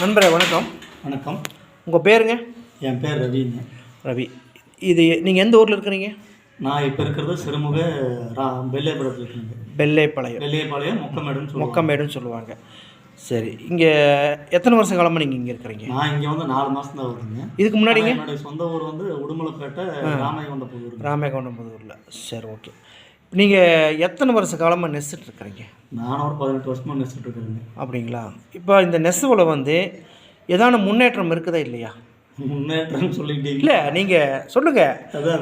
நண்பரே வணக்கம். வணக்கம். உங்கள் பேருங்க? என் பேர் ரவிங்க ரவி. இது நீங்கள் எந்த ஊரில் இருக்கிறீங்க? நான் இப்போ இருக்கிறது சிறுமுக ரா வெள்ளையபுரத்தில் இருக்குங்க வெள்ளைப்பாளையம் வெள்ளையபாளையம் மொக்கமேடுன்னு சொல்லுவாங்க. மொக்கமேடுன்னு சொல்லுவாங்க. சரி இங்கே எத்தனை வருஷ காலமாக நீங்கள் இங்கே இருக்கிறீங்க? நான் இங்கே வந்து நாலு மாதம் தான் வருதுங்க. இதுக்கு முன்னாடிங்க? என்னுடைய சொந்த ஊர் வந்து உடுமலைப்பேட்டை ராமயகொண்ட புதூர் ராமேகவுண்டம்புதூரில் சரி ஓகே. நீங்கள் எத்தனை வருஷ காலமாக நெசிட்டு இருக்கிறீங்க நானும் ஒரு பதினெட்டு வருஷமாக நினைச்சிட்டு இருக்கிறேங்க அப்படிங்களா? இப்போ இந்த நெசவில் வந்து ஏதான முன்னேற்றம் இருக்குதா இல்லையா? முன்னேற்றம் சொல்லிட்டீங்க இல்லை நீங்கள் சொல்லுங்கள்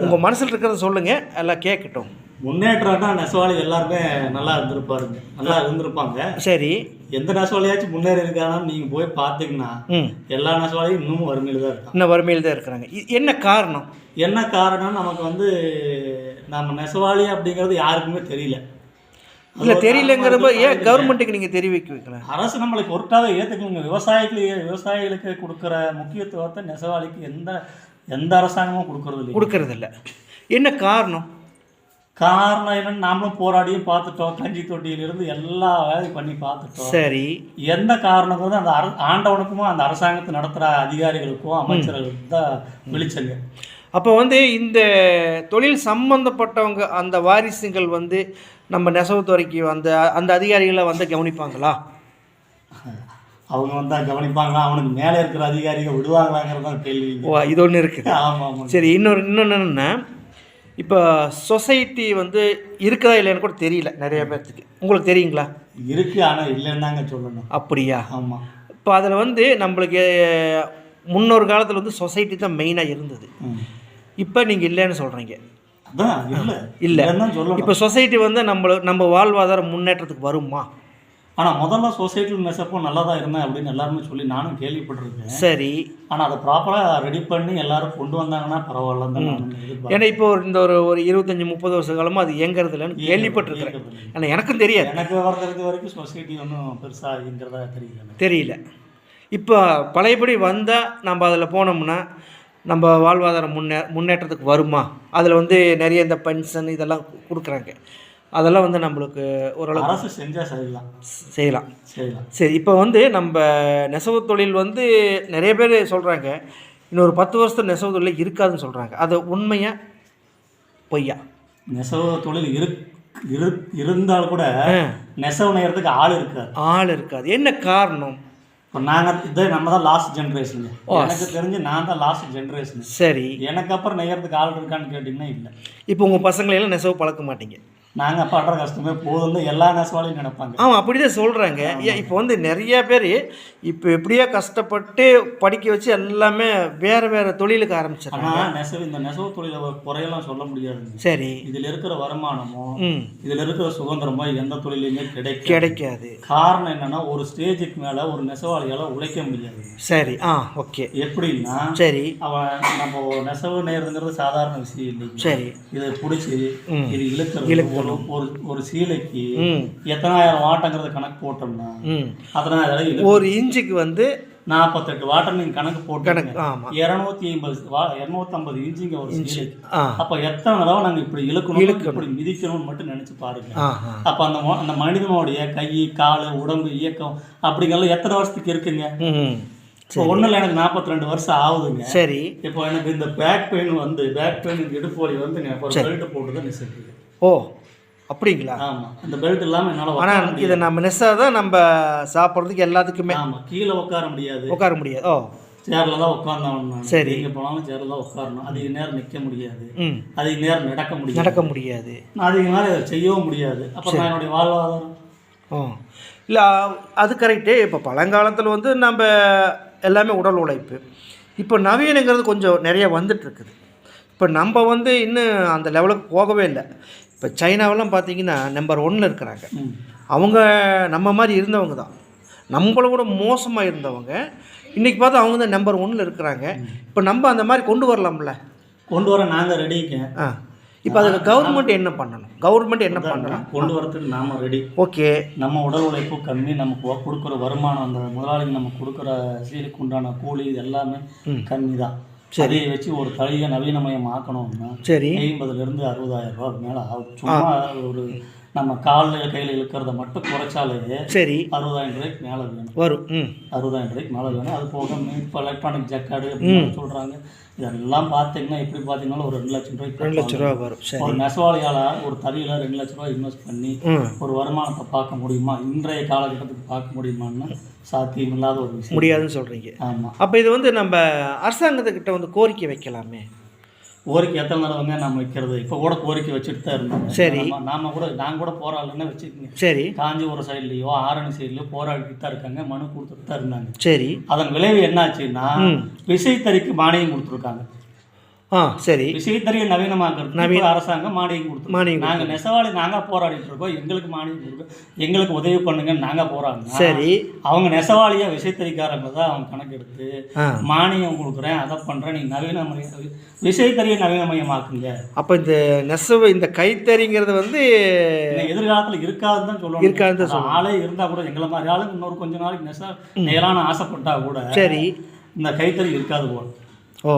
உங்கள் மனசில் இருக்கிறத சொல்லுங்கள் எல்லாம் கேட்கட்டும் முன்னேற்றம்னா நெசவாளி எல்லாருமே நல்லா இருந்திருப்பாருங்க. நல்லா இருந்திருப்பாங்க. சரி. எந்த நெசவாளியாச்சும் முன்னேறி இருக்கானான்னு நீங்கள் போய் பார்த்தீங்கன்னா எல்லா நெசவாளியும் இன்னமும் வறுமையில் தான் இருக்காங்க. இன்னும் வறுமையில் தான் இருக்கிறாங்க. என்ன காரணம்? என்ன காரணம் நமக்கு வந்து நம்ம நெசவாளி அப்படிங்கிறது யாருக்குமே தெரியல. இல்லை தெரியலங்கிறப்ப ஏன். கவர்மெண்ட்டுக்கு நீங்கள் தெரிவிக்க வைக்கல? அரசு நம்மளை பொருட்டாவே ஏற்றுக்கணுங்க விவசாயிகளுக்கு விவசாயிகளுக்கு கொடுக்குற முக்கியத்துவத்தை நெசவாளிக்கு எந்த எந்த அரசாங்கமும் கொடுக்கறது இல்லை கொடுக்கறதில்ல. என்ன காரணம்? காரணம் என்னன்னு நாமளும் போராடியும் பார்த்துட்டோம். கஞ்சி தொட்டியிலிருந்து எல்லா வேலையும் பண்ணி பார்த்துட்டோம். சரி. எந்த காரணங்கிறது அந்த அர ஆண்டவனுக்கும் அந்த அரசாங்கத்தை நடத்துகிற அதிகாரிகளுக்கும் அமைச்சர்களுக்கும் தான் வெளிச்சங்க. அப்போ வந்து இந்த தொழில் சம்பந்தப்பட்டவங்க அந்த வாரிசுகள் வந்து நம்ம நெசவுத்துறைக்கு அந்த அந்த அதிகாரிகளை வந்து கவனிப்பாங்களா? அவங்க வந்தா கவனிப்பாங்களா? அவனுக்கு மேலே இருக்கிற அதிகாரிகள் விடுவாங்களாங்கிறது தான் கேள்விங்க ஓ இது ஒன்று இருக்குது ஆமாம் ஆமாம் சரி இன்னொரு இன்னொன்று என்னென்னா இப்போ சொசைட்டி வந்து இருக்குதா இல்லைன்னு கூட தெரியல நிறைய பேர்த்துக்கு. உங்களுக்கு தெரியுங்களா? இருக்கு ஆனால் இல்லைன்னு தாங்க சொல்லணும். அப்படியா? ஆமாம் இப்போ அதில் வந்து நம்மளுக்கு முன்னொரு காலத்தில் வந்து சொசைட்டி தான் மெயினாக இருந்தது. இப்போ நீங்கள் இல்லைன்னு சொல்கிறீங்க இல்லை. இப்போ சொசைட்டி வந்து நம்மள நம்ம வாழ்வாதார முன்னேற்றத்துக்கு வருமா? ஆனால் முதல்ல சொசைட்டியில் நெசப்போ நல்லா தான் இருந்தேன் அப்படின்னு எல்லாருமே சொல்லி நானும் கேள்விப்பட்டிருக்கேன். சரி. ஆனால் அதை ப்ராப்பராக ரெடி பண்ணி எல்லாரும் கொண்டு வந்தாங்கன்னா பரவாயில்லன்னு. ஏன்னா இப்போ ஒரு இந்த ஒரு ஒரு இருபத்தஞ்சி முப்பது வருஷ காலமாக அது இயங்குறது இல்லைன்னு கேள்விப்பட்டிருக்கிறேன். ஆனால் எனக்கும் தெரியாது. எனக்கு தெரிஞ்ச வரைக்கும் சொசைட்டி ஒன்றும் பெருசாக இயங்கிறதா தெரியல. தெரியல. இப்போ பழையபடி வந்தால் நம்ம அதில் போனோம்னா நம்ம வாழ்வாதாரம் முன்னே முன்னேற்றத்துக்கு வருமா? அதில் வந்து நிறைய இந்த பென்ஷன் இதெல்லாம் கொடுக்குறாங்க. அதெல்லாம் வந்து நம்மளுக்கு ஓரளவு அரசு செஞ்சால் சரிதான். செய்யலாம். செய்யலாம். சரி இப்போ வந்து நம்ம நெசவு தொழில் வந்து நிறைய பேர் சொல்கிறாங்க இன்னொரு பத்து வருஷத்துல நெசவு தொழில் இருக்காதுன்னு சொல்கிறாங்க அது உண்மையா? பொய்யா? நெசவு தொழில் இரு இரு இருந்தால் கூட நெசவு நெய்யறதுக்கு ஆள் இருக்காது. ஆள் இருக்காது. என்ன காரணம்? இப்போ நாங்கள் இதே நம்ம தான் லாஸ்ட் ஜென்ரேஷன் எனக்கு தெரிஞ்சு நான் தான் லாஸ்ட் ஜென்ரேஷன் சரி. எனக்கு அப்புறம் நெய்யறதுக்கு ஆள் இருக்கான்னு கேட்டிங்கன்னா இல்லை. இப்போ உங்கள் பசங்களையெல்லாம் நெசவு பழக்க மாட்டீங்க. நாங்கள் படுற கஷ்டமே போதும் தான் எல்லா நெசவாலையும் நினைப்பாங்க. ஆமாம் அப்படி தான் சொல்கிறாங்க இப்போ வந்து நிறைய பேர் இப்போ எப்படியோ கஷ்டப்பட்டு படிக்க வச்சு எல்லாமே வேறு வேறு தொழிலுக்கு ஆரம்பிச்சிடறாங்க. ஆனால் நெசவு இந்த நெசவு தொழிலை குறையெல்லாம் சொல்ல முடியாதுங்க. சரி. இதில் இருக்கிற வருமானமோ இதில் இருக்கிற சுதந்திரமோ எந்த தொழிலையுமே கிடைக்கும் கிடைக்காது. காரணம் என்னன்னா ஒரு ஸ்டேஜுக்கு மேலே ஒரு நெசவாளியால் உழைக்க முடியாது. சரி ஆ ஓகே. எப்படின்னா சரி. அவன் நம்ம நெசவு நேருங்கிறது சாதாரண விஷயம் இல்லைங்க. சரி. இதை பிடிச்சி. இது இழுக்கிறது. ஒரு ஒரு ஒரு சீலைக்கு எத்தனாயிரம் வாட்டங்கிறத கணக்கு போட்டோம்னா ம். அதனால ஒரு இன்ச்சுக்கு வந்து நாற்பத்தெட்டு வாட்டர் நீங்கள் கணக்கு போட்டு இரநூத்தி ஐம்பது வா இரநூத்தம்பது இன்ச்சுங்க ஒரு சீலை ஆ. அப்போ எத்தனை தடவை நாங்கள் இப்படி இழுக்கணும். இப்படி மிதிக்கணும்னு மட்டும் நினச்சி பாருங்க. அப்போ அந்த அந்த மனிதனுடைய கை கால் உடம்பு இயக்கம் அப்படிங்கெல்லாம் எத்தனை வருஷத்துக்கு இருக்குங்க? இப்போ ஒன்றும் எனக்கு நாற்பத்தி ரெண்டு வருஷம் ஆகுதுங்க. சரி. இப்போ எனக்கு இந்த பேக் பெயின் வந்து பேக் பெயின் இடுப்பு வலி வந்துங்க. இப்போ பெல்ட் போட்டு தான் நிசைக்குது ஓ. அப்படிங்களா? ஆமாம் இந்த பெல்ட் இல்லாமல் என்னால் ஆனால் இதை நம்ம நெஸ்ஸாக தான் நம்ம சாப்பிட்றதுக்கு எல்லாத்துக்குமே ஆமாம் கீழே உட்கார முடியாது. உட்கார முடியாது. ஓ. சேரில் தான் உட்கார்ந்தவன் சரி. எங்கே போனாலும் சேரில் தான் உட்காரணும் அதிக நேரம் நிற்க முடியாது. அதிக நேரம் நடக்க முடியாது. நடக்க முடியாது. நான் அதிக நேரம் செய்யவும் முடியாது. அப்புறம் நான் என்னுடைய வாழ்வாதாரம்? ஓ. இல்லை அது கரெக்டு இப்போ பழங்காலத்தில் வந்து நம்ம எல்லாமே உடல் உழைப்பு. இப்போ நவீனங்கிறது கொஞ்சம் நிறைய வந்துட்டு இருக்குது. இப்போ நம்ம வந்து இன்னும் அந்த லெவலுக்கு போகவே இல்லை. இப்போ சைனாவெல்லாம் பார்த்தீங்கன்னா நம்பர் ஒன்னில் இருக்கிறாங்க. அவங்க நம்ம மாதிரி இருந்தவங்க தான். நம்மளை விட மோசமாக இருந்தவங்க. இன்றைக்கி பார்த்தா அவங்க தான் நம்பர் ஒன்னில் இருக்கிறாங்க. இப்போ நம்ம அந்த மாதிரி கொண்டு வரலாம்ல. கொண்டு வர நாங்கள் ரெடிங்க ஆ. இப்போ அதுக்கு கவர்மெண்ட் என்ன பண்ணணும்? கவர்மெண்ட் என்ன பண்ணணும் கொண்டு வரதுக்கு நாம ரெடி ஓகே நம்ம உடல் உழைப்பு கம்மி நமக்கு கொடுக்குற வருமானம் அந்த முதலாளிங்க நம்ம கொடுக்குற சீலுக்கு உண்டான கூலி இது எல்லாமே கம்மி தான் அதை வச்சு ஒரு தழியை நவீனமயம் ஆக்கணும்னா சரி. ஐம்பதுலேருந்து அறுபதாயிரம் ரூபா மேலே ஆகும். சும்மா ஒரு நம்ம காலில் கையில் இழுக்கிறத மட்டும் குறைச்சாலே சரி. அறுபதாயிரம் ரூபாய்க்கு மேலே வேணும். வரும். அறுபதாயிரம் ரூபாய்க்கு மேலே வேணும். அது போக இப்போ எலக்ட்ரானிக் ஜக்காடு அப்படின்னு சொல்கிறாங்க இதெல்லாம் பார்த்தீங்கன்னா எப்படி பார்த்தீங்கன்னா ஒரு ரெண்டு லட்சம் ரூபாய்க்கு ரெண்டு லட்ச ரூபா வரும். ஒரு நெசவாளியால் ஒரு தறியில் ரெண்டு லட்ச ரூபாய் இன்வெஸ்ட் பண்ணி ஒரு வருமானத்தை பார்க்க முடியுமா? இன்றைய காலகட்டத்துக்கு பார்க்க முடியுமான்னா சாத்தியம் இல்லாத ஒரு விஷயம். முடியாதுன்னு சொல்கிறீங்க ஆமாம் அப்போ இது வந்து நம்ம அரசாங்கத்துக்கிட்ட வந்து கோரிக்கை வைக்கலாமே? கோரிக்கை எத்தனை தடவைங்க நம்ம வைக்கிறது? இப்போ கூட கோரிக்கை வச்சுட்டு தான் இருந்தோம். சரி. நாம- கூட நான் கூட போராடலன்னு வச்சுக்கோங்க. சரி. காஞ்சிபுரம் சைட்லேயோ ஆரணி சைட்லேயோ போராடிட்டு தான் இருக்காங்க மனு கொடுத்துட்டு தான் இருந்தாங்க. சரி. அதன் விளைவு என்னாச்சுன்னா விசைத்தறிக்கு மானியம் கொடுத்துருக்காங்க. ஆ சரி. விசைத்தறியை நவீனமாக்குறது நவீன அரசாங்கம் மானியம் கொடுத்து மானியம் நாங்கள் நெசவாளி நாங்கள் போராடிட்டு இருக்கோம். எங்களுக்கு மானியம் கொடுக்கும் எங்களுக்கு உதவி பண்ணுங்கன்னு நாங்கள் போராடினோம் சரி. அவங்க நெசவாளியா விசைத்தறிக்காரங்க தான் அவங்க கணக்கெடுத்து மானியம் கொடுக்குறேன் அதை பண்ணுறேன் நீங்கள் நவீனமய விசைத்தறியை நவீனமயமாக்குங்க. அப்போ இந்த நெசவு இந்த கைத்தறிங்கிறது வந்து எதிர்காலத்தில் இருக்காதுன்னு தான் இருக்காதுன்னு தான் அது ஆளே இருந்தால் கூட எங்களை மாதிரி ஆளுங்க இன்னொரு கொஞ்ச நாளைக்கு நெச நெயலான ஆசைப்பட்டா கூட சரி. இந்த கைத்தறி இருக்காது போல. ஓ.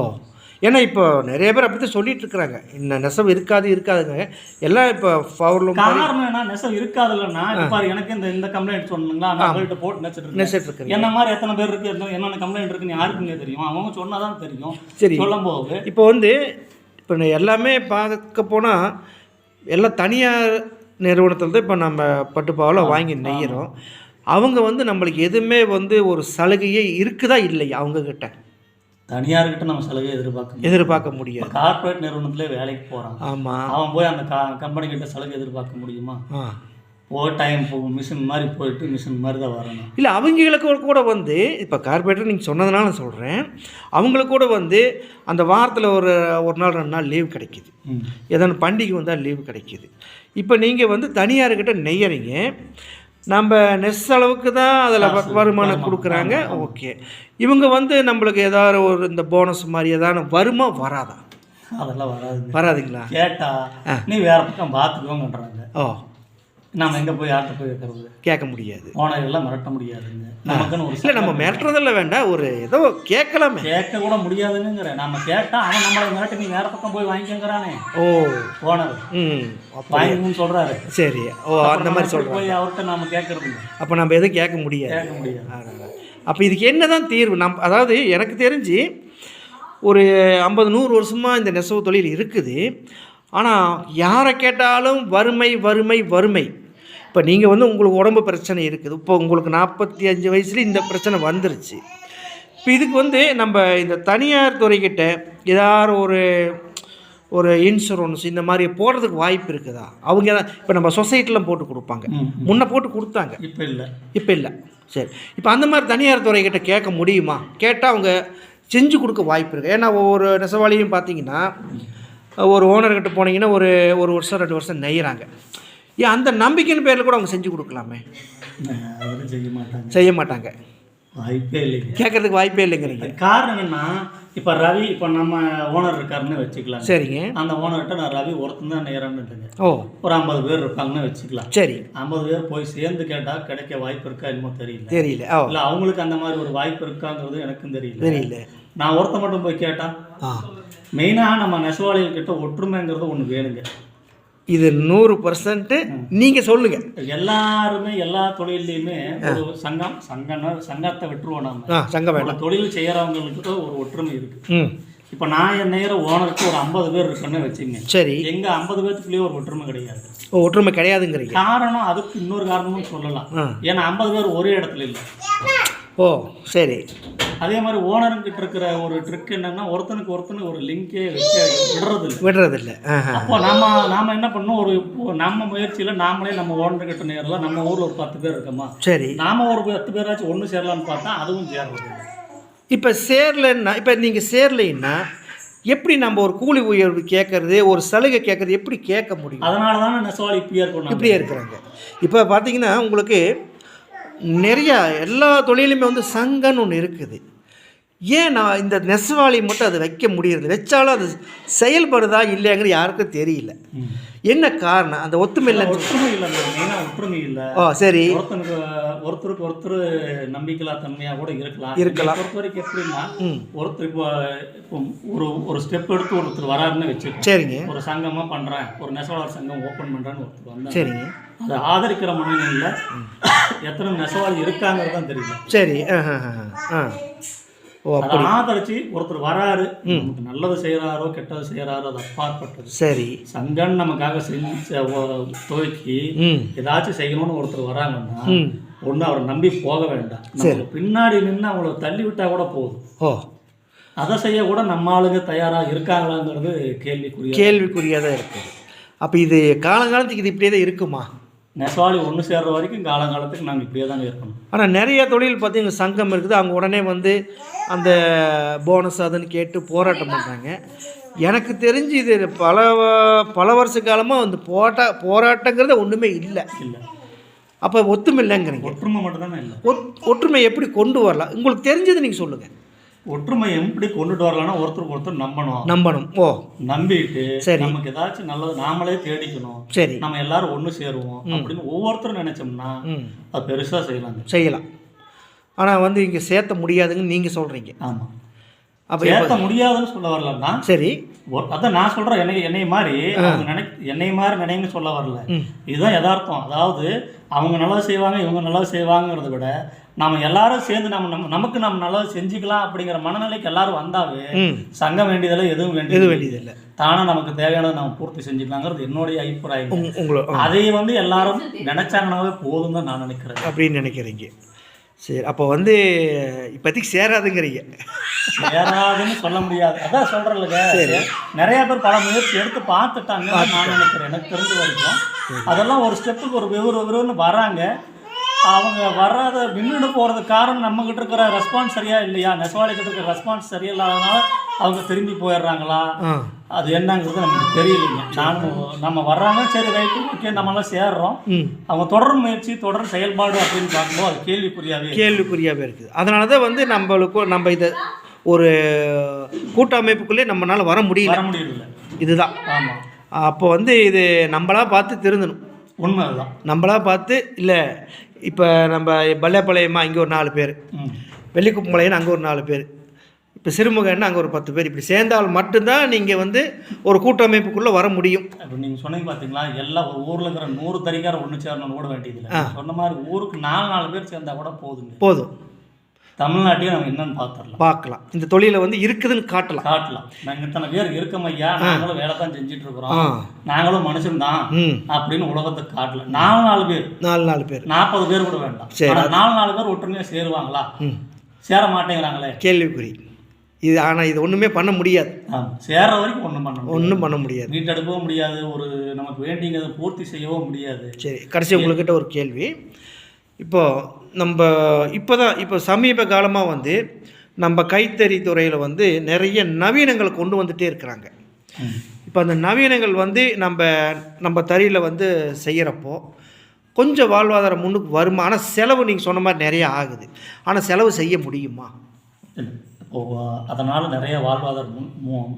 ஏன்னா இப்போ நிறைய பேர் அப்படி தான் சொல்லிட்டு இருக்கிறாங்க. இந்த நெசவு இருக்காது இருக்காதுங்க. எல்லாம் இப்போ பவர்லூம் காரணம் என்ன நெசவு இருக்காதுல்லன்னா இப்போ பாரு எனக்கு இந்த இந்த கம்ப்ளைண்ட் சொன்னீங்களா அவங்கள்ட்ட போட்டு நெச்சிட்டு இருக்கிறீங்க. என்ன மாதிரி எத்தனை பேர் இருக்கு என்னென்ன கம்ப்ளைண்ட் இருக்குன்னு யாருக்குங்க தெரியும். அவங்க சொன்னாதான் தெரியும். சரி. சொல்லும் போது இப்போ வந்து இப்போ எல்லாமே பார்க்க போனால் எல்லாம் தனியார் நிறுவனத்தில் தான் இப்போ நம்ம பட்டுப்பாவில் வாங்கி நெய்கிறோம் அவங்க வந்து நம்மளுக்கு எதுவுமே வந்து ஒரு சலுகையே இருக்குதா இல்லையா அவங்கக்கிட்ட தனியார்கிட்ட நம்ம சலுகை எதிர்பார்க்க எதிர்பார்க்க முடியாது. கார்ப்பரேட் நிறுவனத்திலே வேலைக்கு போகிறான் ஆமாம் அவன் போய் அந்த கா கம்பெனி கிட்ட சலுகை எதிர்பார்க்க முடியுமா? ஆ. போய் டைம் போகும் மிஷின் மாதிரி போயிட்டு மிஷின் மாதிரி தான் வரணும். இல்லை அவங்களுக்கு கூட வந்து இப்போ கார்பரேட்டர் நீங்கள் சொன்னதுனால நான் சொல்கிறேன் அவங்களுக்கு கூட வந்து அந்த வாரத்தில் ஒரு ஒரு நாள் ரெண்டு நாள் லீவ் கிடைக்கிது. ஏதாவது பண்டிகை வந்தால் லீவு கிடைக்கிது. இப்போ நீங்கள் வந்து தனியார்கிட்ட நெய்யறீங்க. நம்ம நெஸ் அளவுக்கு தான் அதில் வருமானம் வருமானம். கொடுக்குறாங்க. ஓகே. இவங்க வந்து நம்மளுக்கு ஏதாவது ஒரு இந்த போனஸ் மாதிரி ஏதாவது வருமா வராதா? அதெல்லாம் வராது வராதுங்களா? கேட்டா நீ வேற பக்கம் பார்த்துக்கோங்கன்றாங்க ஓ. நம்ம எங்கே போய் யார்கிட்ட போய் வைக்கிறது? கேட்க முடியாது. ஓனர் எல்லாம் மிரட்ட முடியாதுங்க. நமக்குன்னு ஒரு இல்லை நம்ம மிரட்டுறதில்ல வேண்டாம் ஒரு ஏதோ கேட்கலாமே. கேட்க கூட முடியாதுங்கிற நம்ம கேட்டா அவன் நம்மளை மிரட்டி நீ வேற பக்கம் போய் வாங்கிக்கங்கிறானே. ஓ. ஓனர். ம் வாங்கிக்கணும்னு சொல்றாரு. சரி. ஓ அந்த மாதிரி சொல்கிறேன் போய் அவர்கிட்ட நாம கேட்கறது? இல்ல. அப்போ நம்ம எதுவும் கேட்க முடியாது. கேட்க முடியாது. அப்போ இதுக்கு என்ன தான் தீர்வு? நம் அதாவது எனக்கு தெரிஞ்சு ஒரு ஐம்பது நூறு வருஷமாக இந்த நெசவு தொழில் இருக்குது. ஆனால் யாரை கேட்டாலும் வறுமை வறுமை வறுமை. இப்போ நீங்கள் வந்து உங்களுக்கு உடம்பு பிரச்சனை இருக்குது. இப்போ உங்களுக்கு நாற்பத்தி அஞ்சு வயசுல இந்த பிரச்சனை வந்துருச்சு. இப்போ இதுக்கு வந்து நம்ம இந்த தனியார் துறைக்கிட்ட ஏதாவது ஒரு ஒரு இன்சூரன்ஸ் இந்த மாதிரி போடுறதுக்கு வாய்ப்பு இருக்குதா? அவங்க இப்போ நம்ம சொசைட்டிலாம் போட்டு கொடுப்பாங்க. முன்ன போட்டு கொடுத்தாங்க. இப்ப இல்ல. இப்போ இல்லை. சரி. இப்போ அந்த மாதிரி தனியார் துறைகிட்ட கேட்க முடியுமா? கேட்டால் அவங்க செஞ்சு கொடுக்க வாய்ப்பு இருக்குது ஏன்னா ஒவ்வொரு நெசவாளியும் பார்த்தீங்கன்னா ஒரு ஓனர்கிட்ட போனீங்கன்னா ஒரு ஒரு வருஷம் ரெண்டு வருஷம் நெய்கிறாங்க ஏன் அந்த நம்பிக்கையின் பேரில் கூட அவங்க செஞ்சு கொடுக்கலாமே. அதெல்லாம் செய்ய மாட்டாங்க. செய்ய மாட்டாங்க. வாய்ப்பே இல்லைங்க. கேட்கறதுக்கு வாய்ப்பே இல்லைங்கிறீங்க. காரணம் என்ன? இப்ப ரவி இப்ப நம்ம ஓனர் இருக்காருன்னு வச்சுக்கலாம். சரிங்க. அந்த ஓனர்கிட்ட நான் ரவி ஒருத்தன் தான் நேரம்னுட்டுங்க ஓ. ஒரு ஐம்பது பேர் இருப்பாங்கன்னு வச்சுக்கலாம். சரி. ஐம்பது பேர் போய் சேர்ந்து கேட்டா கிடைக்க வாய்ப்பு இருக்கா என்னமோ தெரியல. தெரியல. இல்ல அவங்களுக்கு அந்த மாதிரி ஒரு வாய்ப்பு இருக்காங்கிறது எனக்கும் தெரியல. தெரியல. நான் ஒருத்த மட்டும் போய் கேட்டா ஆ. மெயினாக நம்ம நெசவாளிகள் கிட்ட ஒற்றுமைங்கிறது ஒன்று வேணுங்க. இது நூறு பர்சன்ட்டு நீங்கள் சொல்லுங்கள் எல்லாருமே எல்லா தொழில்லையுமே ஒரு சங்கம் சங்கம்னா சங்கத்தை விட்டுருவோம் நாம. ஆ சங்கம் வேண்டாம். தொழில் செய்யறவங்களுக்கு ஒரு ஒற்றுமை இருக்கு. ம். இப்போ நான் என் நேர ஓனருக்கு ஒரு ஐம்பது பேர் இருக்குன்னு வச்சுங்க சரி. எங்க ஐம்பது பேர்த்துக்குள்ளேயே ஒரு ஒற்றுமை கிடையாது. ஓ ஒற்றுமை கிடையாதுங்கிறீங்க. காரணம் அதுக்கு இன்னொரு காரணமும் சொல்லலாம். ஏன்னா ஐம்பது பேர் ஒரே இடத்துல இல்லை. ஓ சரி. அதே மாதிரி ஓனருங்கிட்ட இருக்கிற ஒரு ட்ரிக் என்னன்னா ஒருத்தனுக்கு ஒருத்தனுக்கு ஒரு லிங்கே வச்சு விடுறது இல்லை விடுறதில்ல. ஆஹா. அப்போ நாம நாம என்ன பண்ணோம் ஒரு நம்ம முயற்சியில நாமளே நம்ம ஓனர்கிட்ட நேரலாம் நம்ம ஊர்ல ஒரு பத்து பேர் இருக்கோமா? சரி. நாம ஒரு பத்து பேராச்சும் ஒன்று சேரலாம்னு பார்த்தா அதுவும் சேர்றது இல்லை. இப்போ சேரலைன்னா இப்போ நீங்கள் சேரலைன்னா எப்படி நம்ம ஒரு கூலி உயர்வு கேட்கறது ஒரு சலுகை கேட்கறது எப்படி கேட்க முடியும்? அதனால தானே நெசவாளி இப்படியா இருக்கணும். இப்படியே இருக்கிறாங்க. இப்போ பார்த்தீங்கன்னா உங்களுக்கு நிறையா எல்லா தொழிலுமே வந்து சங்கம்னு ஒன்று இருக்குது. ஏன் நான் இந்த நெசவாளி மட்டும் அதை வைக்க முடியறது வச்சாலும் அது செயல்படுதா இல்லையாங்கிறது யாருக்கும் தெரியல. என்ன காரணம்? அந்த ஒத்துமை இல்லை ஒற்றுமை இல்லை மெயினாக ஒற்றுமை இல்லை. ஓ சரி. ஒருத்தனுக்கு ஒருத்தருக்கு ஒருத்தர் நம்பிக்கையில்லா தன்மையா கூட இருக்கலாம். இருக்கலாம். பொறுத்த வரைக்கும் எப்படின்னா ஒருத்தர் இப்போ இப்போ ஒரு ஒரு ஸ்டெப் எடுத்து ஒருத்தர் வராருன்னு வச்சுக்கோங்க. சரிங்க. ஒரு சங்கமா பண்றேன். ஒரு நெசவாளர் சங்கம் ஓபன் பண்றேன்னு ஒருத்தர் வந்தாங்க சரிங்க. அதை ஆதரிக்கிற மனநிலையில் எத்தனை நெசவாளி இருக்காங்கிறது தான் தெரியல. சரி. ஆ ஆ, ஆ, ஆதரிச்சு ஒருத்தர் வராரு நமக்கு நல்லது செய்யறாரோ கெட்டது செய்யறாரோ அது அப்பாற்பட்டது. சரி. சங்கம்னு நமக்காக செஞ்சு துவக்கி ஏதாச்சும் செய்யணும்னு ஒருத்தர் வராங்கன்னா ஒன்று அவரை நம்பி போக வேண்டாம். நம்ம பின்னாடி நின்று அவங்கள தள்ளி விட்டா கூட போதும். ஓ. அதை செய்ய கூட நம்ம ஆளுங்க தயாரா இருக்காங்களாங்கிறது கேள்விக்குரிய கேள்விக்குறியாக தான் இருக்குது அப்போ இது காலங்காலத்துக்கு இது இப்படியே தான் இருக்குமா? நெசவாளி ஒன்று சேர்ற வரைக்கும் காலங்காலத்துக்கு நாங்கள் இப்படியே தாங்க இருக்கணும். ஆனால் நிறைய தொழில் பார்த்தீங்கன்னா சங்கம் இருக்குது. அவங்க உடனே வந்து அந்த போனஸ் அதுன்னு கேட்டு போராட்டம் பண்ணுறாங்க எனக்கு தெரிஞ்சு இது பல பல வருஷ காலமாக வந்து போட்டா போராட்டங்கிறது ஒன்றுமே இல்லை. இல்லை. அப்போ ஒத்துமை இல்லைங்கிறீங்க ஒற்றுமை மட்டும்தானே இல்லை. ஒற்றுமை எப்படி கொண்டு வரலாம்? உங்களுக்கு தெரிஞ்சது நீங்கள் சொல்லுங்கள் ஒற்றுமை எப்படி கொண்டுட்டு வரலாம்னா ஒருத்தருக்கு ஒருத்தர் நம்பணும். நம்பணும். ஓ. நம்பிட்டு சரி. நமக்கு ஏதாச்சும் நல்லது நாமளே தேடிக்கணும். சரி. நம்ம எல்லாரும் ஒன்று சேருவோம் அப்படின்னு ஒவ்வொருத்தரும் நினைச்சோம்னா அது பெருசா செய்யலாங்க. செய்யலாம். ஆனால் வந்து இங்கே சேர்த்த முடியாதுன்னு நீங்கள் சொல்கிறீங்க ஆமா. அப்போ சேர்த்த முடியாதுன்னு சொல்ல வரலன்னா சரி. அதான் நான் சொல்றேன் என்னை என்னை மாதிரி அவங்க நினை என்னை மாதிரி நினைன்னு சொல்ல வரல. இதுதான் யதார்த்தம். அதாவது அவங்க நல்லது செய்வாங்க இவங்க நல்லது செய்வாங்கிறத விட நாம எல்லாரும் சேர்ந்து நம்ம நம்ம நமக்கு நம்ம நல்லது செஞ்சுக்கலாம் அப்படிங்கிற மனநிலைக்கு எல்லாரும் வந்தாவே சங்கம் வேண்டியதில்லை எதுவும் எது வேண்டியது வேண்டியதில்லை. தானா நமக்கு தேவையானதை நம்ம பூர்த்தி செஞ்சுக்கலாங்கிறது என்னுடைய அபிப்பிராயம். அதை வந்து எல்லாரும் நினைச்சாங்கனாவே போதும் தான் நான் நினைக்கிறேன். அப்படின்னு நினைக்கிறீங்க. சரி அப்போ வந்து இப்போதைக்கு சேராதுங்கிறீங்க. சேராதுன்னு சொல்ல முடியாது. அதான் சொல்றேன்லங்க நிறைய பேர் பல முயற்சி எடுத்து பார்த்துட்டாங்க நான் நினைக்கிறேன். எனக்கு தெரிஞ்ச வரைக்கும். அதெல்லாம் ஒரு ஸ்டெப்புக்கு ஒரு விவர விவரம்னு வராங்க. அவங்க வராத மின்னுட்டு போகிறதுக்கு காரணம் நம்ம கிட்ட இருக்கிற ரெஸ்பான்ஸ் சரியா இல்லையா? நெசவாளி கிட்ட இருக்கிற ரெஸ்பான்ஸ் சரியா இல்லாதனால அவங்க திரும்பி போயிடுறாங்களா? அது என்னங்கிறது நமக்கு தெரியலைங்க. நானும் நம்ம வர்றாங்க சரி ரைட்டு ஓகே நம்மளாம் சேர்றோம். அவங்க தொடர் முயற்சி தொடர் செயல்பாடு அப்படின்னு பார்க்கும்போது அது கேள்விக்குறியாவே இருக்கு. கேள்விக்குறியாகவே இருக்குது. அதனால தான் வந்து நம்மளுக்கு நம்ம இதை ஒரு கூட்டமைப்புக்குள்ளே நம்மளால் வர முடியல. வர முடியல இதுதான். ஆமாம் அப்போ வந்து இது நம்மளா பார்த்து திருந்தணும். உண்மை அதுதான் நம்மளா பார்த்து இல்லை இப்போ நம்ம பள்ளியப்பாளையமா இங்கே ஒரு நாலு பேர். வெள்ளிக்குப்பம்பாளையம்னு அங்கே ஒரு நாலு பேர். இப்போ சிறுமுகன்னு அங்கே ஒரு பத்து பேர். இப்படி சேர்ந்தால் மட்டும்தான் நீங்கள் வந்து ஒரு கூட்டமைப்புக்குள்ளே வர முடியும். இப்போ நீங்கள் சொன்னீங்க பார்த்தீங்களா எல்லா ஒரு ஊரில் இருக்கிற நூறு தறிக்கார ஒன்று சேரணும்னு கூட வேண்டியதில்லை. நீங்க சொன்ன மாதிரி ஊருக்கு நாலு நாலு பேர் சேர்ந்தா கூட போதுங்க. போதும். தமிழ்நாட்டையும் நம்ம என்னன்னு பார்த்துடலாம் பார்க்கலாம் இந்த தொழிலை வந்து இருக்குதுன்னு காட்டலாம். காட்டலாம். நாங்கள் இத்தனை பேர் இருக்கோம் ஐயா. நாங்களும் வேலை தான் செஞ்சுட்டு இருக்கிறோம் நாங்களும் மனுஷன் தான் அப்படின்னு உலகத்துக்கு காட்டல. நாலு நாலு பேர். நாலு நாலு பேர். நாற்பது பேர் கூட வேண்டாம். நாலு நாலு பேர் ஒற்றுமையாக சேருவாங்களா? சேர மாட்டேங்கிறாங்களே. கேள்விக்குறி. இது ஆனால் இது ஒன்றுமே பண்ண முடியாது. சேர்ற வரைக்கும் ஒன்றும் பண்ண முடியாது. ஒன்றும் பண்ண முடியாது. மீட்டெடுக்கவும் முடியாது. ஒரு நமக்கு வேண்டியதை பூர்த்தி செய்யவும் முடியாது. சரி கடைசி உங்கள்கிட்ட ஒரு கேள்வி. இப்போ நம்ம இப்போ தான் இப்போ சமீப காலமாக வந்து நம்ம கைத்தறி துறையில் வந்து நிறைய நவீனங்களை கொண்டு வந்துகிட்டே இருக்கிறாங்க. இப்போ அந்த நவீனங்கள் வந்து நம்ம நம்ம தறியில் வந்து செய்கிறப்போ கொஞ்சம் வாழ்வாதாரம் முன்னுக்கு வருமா? ஆனால் செலவு நீங்கள் சொன்ன மாதிரி நிறைய ஆகுது. ஆனால் செலவு செய்ய முடியுமா? அதனால் நிறைய வாழ்வாதாரம்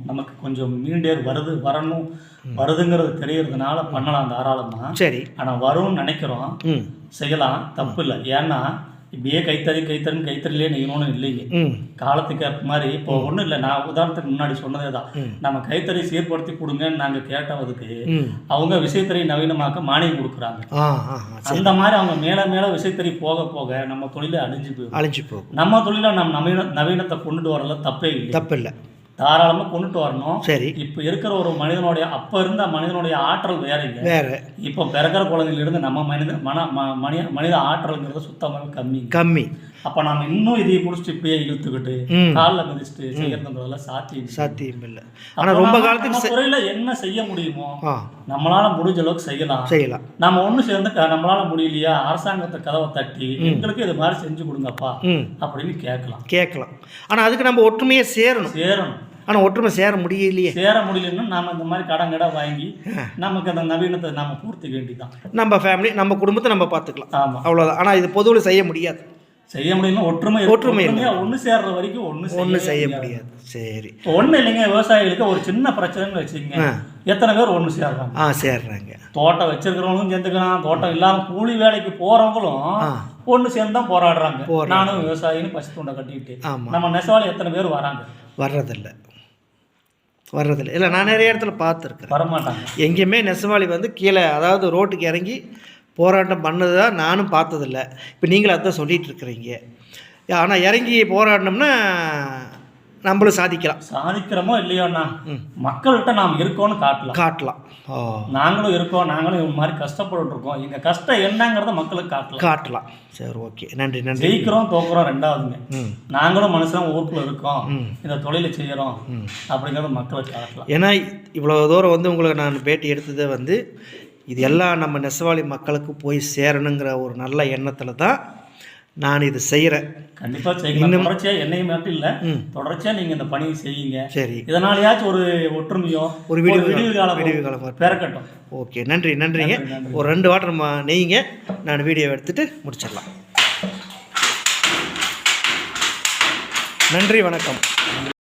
நமக்கு கொஞ்சம் மீண்டேர் வருது வரணும் வருதுங்கிறது தெரியறதுனால பண்ணலாம் தாராளமாக சரி. ஆனால் வரும்னு நினைக்கிறோம். செய்யலாம் தப்பு இல்லை. ஏன்னா இப்படியே கைத்தறி கைத்தறின்னு கைத்தறிலே நெய்யணும்னு இல்லைங்க காலத்துக்கு ஏற்ற மாதிரி இப்போ ஒன்றும் இல்லை நான் உதாரணத்துக்கு முன்னாடி சொன்னதே தான். நம்ம கைத்தறி சீர்படுத்தி கொடுங்கன்னு நாங்கள் கேட்டதுக்கு ம். அவங்க விசைத்தறி நவீனமாக்க மானியம் கொடுக்குறாங்க. அந்த மாதிரி அவங்க மேலே மேலே விசைத்தறி போக போக நம்ம தொழிலே அழிஞ்சு போயிடும். அழிஞ்சு போகும். நம்ம தொழில நம்ம நவீன நவீனத்தை கொண்டுட்டு வரல தப்பே இல்லை தப்பு இல்லை தாராளமாக கொண்டுட்டு வரணும். சரி. இப்போ இருக்கிற ஒரு மனிதனுடைய அப்போ இருந்த மனிதனுடைய ஆற்றல் வேறங்க. வேற. இப்போ பிறக்கிற குழந்தையிலிருந்து நம்ம மனித மன ம- மனித மனித ஆற்றல்ங்கிறது சுத்தமாக கம்மி. கம்மி. அப்போ நம்ம இன்னும் இதையை பிடிச்சிட்டு இப்படியே இழுத்துக்கிட்டு. காலில் மிதிச்சுட்டு செய்யறதுன்றதெல்லாம் சாத்தியம். சாத்தியம் இல்லை. ஆனால் ரொம்ப காலத்துக்கு துறையில என்ன செய்ய முடியுமோ நம்மளால முடிஞ்ச அளவுக்கு செய்யலாம். செய்யலாம். நம்ம ஒண்ணு சேர்ந்து நம்மளால முடியலையா அரசாங்கத்தை கதவை தட்டி எங்களுக்கு இது மாதிரி செஞ்சு கொடுங்கப்பா அப்படின்னு கேட்கலாம். கேட்கலாம். ஆனால் அதுக்கு நம்ம ஒற்றுமையாக சேரணும். சேரணும். ஆனால் ஒற்றுமை சேர முடியலையே. சேர முடியலன்னா நாம இந்த மாதிரி கடன் கடை வாங்கி நமக்கு அந்த நவீனத்தை நாம பூர்த்தி வேண்டிதான் நம்ம ஃபேமிலி நம்ம குடும்பத்தை நம்ம பார்த்துக்கலாம். ஆமா. அவ்வளோதான் ஆனால் இது பொதுவில் செய்ய முடியாது. செய்ய முடியல ஒற்றுமை ஒற்றுமை ஒண்ணு சேர்ற வரைக்கும் ஒண்ணு ஒன்றும் செய்ய முடியாது. சரி. ஒண்ணு இல்லைங்க விவசாயிகளுக்கு ஒரு சின்ன பிரச்சனைன்னு வச்சுக்கோங்க. எத்தனை பேர் ஒன்று சேர்றாங்க? ஆ சேர்றாங்க. தோட்டம் வச்சிருக்கிறவங்களும் சேர்ந்துக்கிறான் தோட்டம் இல்லாம கூலி வேலைக்கு போறவங்களும் ஆ. ஒன்று சேர்ந்து தான் போராடுறாங்க. நானும் விவசாயின்னு பசு துண்டை கட்டிக்கிட்டு. ஆமாம் நம்ம நெசவாளி எத்தனை பேர் வராங்க? வர்றதில்ல. வர்றதில்ல. இல்லை நான் நிறைய இடத்துல பார்த்துருக்குறேன். வரமாட்டாங்க. எங்கேயுமே நெசவாளி வந்து கீழே அதாவது ரோட்டுக்கு இறங்கி போராட்டம் பண்ணதா நானும் பார்த்ததில்ல. இப்போ நீங்களும் அதான் சொல்லிட்டு இருக்கிறீங்க. ஆனால் இறங்கி போராடினோம்னா நம்மளும் சாதிக்கலாம். சாதிக்கிறோமோ இல்லையோண்ணா. மக்கள்கிட்ட நாம் இருக்கோம்னு காட்டலாம். காட்டலாம். நாங்களும் இருக்கோம் நாங்களும் இந்த மாதிரி கஷ்டப்பட்டு இருக்கோம் எங்க கஷ்டம் என்னங்கிறத மக்களுக்கு காட்டலாம். காட்டலாம். சரி ஓகே. நன்றி நன்றி. ஜெயிக்கிறோம் தோக்குறோம் ரெண்டாவதுங்க. நாங்களும் மனுஷன் ஊருக்குள்ள இருக்கோம். இந்த தொழிலை செய்யறோம். ம். அப்படிங்கறத மக்களுக்கு காட்டலாம். ஏன்னா இவ்வளோ தூரம் வந்து உங்களுக்கு நான் பேட்டி எடுத்ததே வந்து இது எல்லாம் நம்ம நெசவாளி மக்களுக்கு போய் சேரணுங்கிற ஒரு நல்ல எண்ணத்தில் தான் நான் இது செய்கிறேன் கண்டிப்பா செய்யலாம். தொடர்ச்சியா என்னையும் மட்டும் இல்ல. ம். தொடர்ச்சியா நீங்க இந்த பணியை செய்யுங்க சரி. இதனாலயாச்சும் ஒரு ஒற்றுமையோ ஒரு விடிவு விடிவு காலம் விடிவு காலம். பிறக்கட்டும். ஓகே நன்றி நன்றிங்க. நன்றி, நன்றி. ஒரு ரெண்டு வாட்டர் நம்ம நெய்யுங்க நான் வீடியோ எடுத்துகிட்டு முடிச்சிடலாம். நன்றி வணக்கம்.